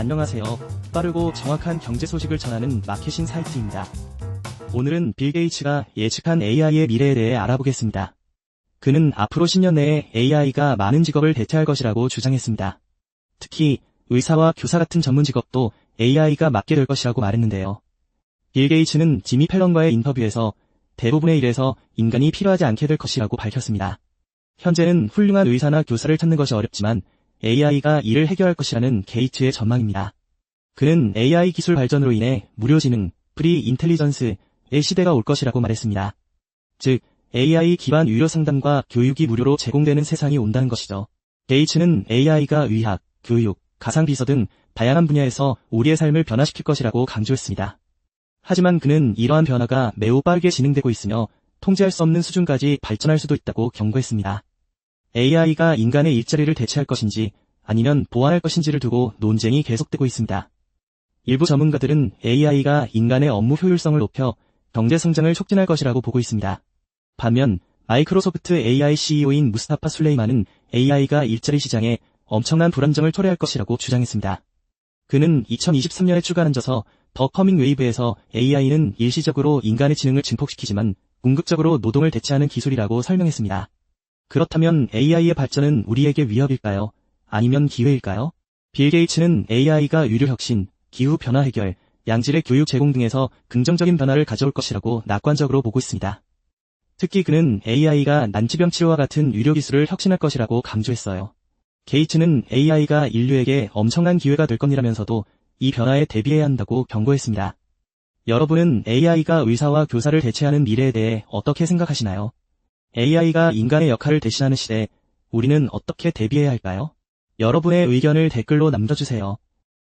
안녕하세요. 빠르고 정확한 경제 소식을 전하는 마케팅 사이트입니다. 오늘은 빌 게이츠가 예측한 AI의 미래에 대해 알아보겠습니다. 그는 앞으로 10년 내에 AI가 많은 직업을 대체할 것이라고 주장했습니다. 특히 의사와 교사 같은 전문 직업도 AI가 맡게 될 것이라고 말했는데요. 빌 게이츠는 지미 펠런과의 인터뷰에서 대부분의 일에서 인간이 필요하지 않게 될 것이라고 밝혔습니다. 현재는 훌륭한 의사나 교사를 찾는 것이 어렵지만 AI가 이를 해결할 것이라는 게이츠의 전망입니다. 그는 AI 기술 발전으로 인해 무료지능, 프리 인텔리전스의 시대가 올 것이라고 말했습니다. 즉, AI 기반 유료 상담과 교육이 무료로 제공되는 세상이 온다는 것이죠. 게이츠는 AI가 의학, 교육, 가상비서 등 다양한 분야에서 우리의 삶을 변화시킬 것이라고 강조했습니다. 하지만 그는 이러한 변화가 매우 빠르게 진행되고 있으며 통제할 수 없는 수준까지 발전할 수도 있다고 경고했습니다. AI가 인간의 일자리를 대체할 것인지 아니면 보완할 것인지를 두고 논쟁이 계속되고 있습니다. 일부 전문가들은 AI가 인간의 업무 효율성을 높여 경제 성장을 촉진할 것이라고 보고 있습니다. 반면 마이크로소프트 AI CEO인 무스타파 술레이만은 AI가 일자리 시장에 엄청난 불안정을 초래할 것이라고 주장했습니다. 그는 2023년에 출간한져서 더 커밍 웨이브에서 AI는 일시적으로 인간의 지능을 증폭시키지만 궁극적으로 노동을 대체하는 기술이라고 설명했습니다. 그렇다면 AI의 발전은 우리에게 위협일까요? 아니면 기회일까요? 빌 게이츠는 AI가 유료 혁신, 기후 변화 해결, 양질의 교육 제공 등에서 긍정적인 변화를 가져올 것이라고 낙관적으로 보고 있습니다. 특히 그는 AI가 난치병 치료와 같은 의료 기술을 혁신할 것이라고 강조했어요. 게이츠는 AI가 인류에게 엄청난 기회가 될 것이라면서도 이 변화에 대비해야 한다고 경고했습니다. 여러분은 AI가 의사와 교사를 대체하는 미래에 대해 어떻게 생각하시나요? AI가 인간의 역할을 대신하는 시대, 우리는 어떻게 대비해야 할까요? 여러분의 의견을 댓글로 남겨주세요.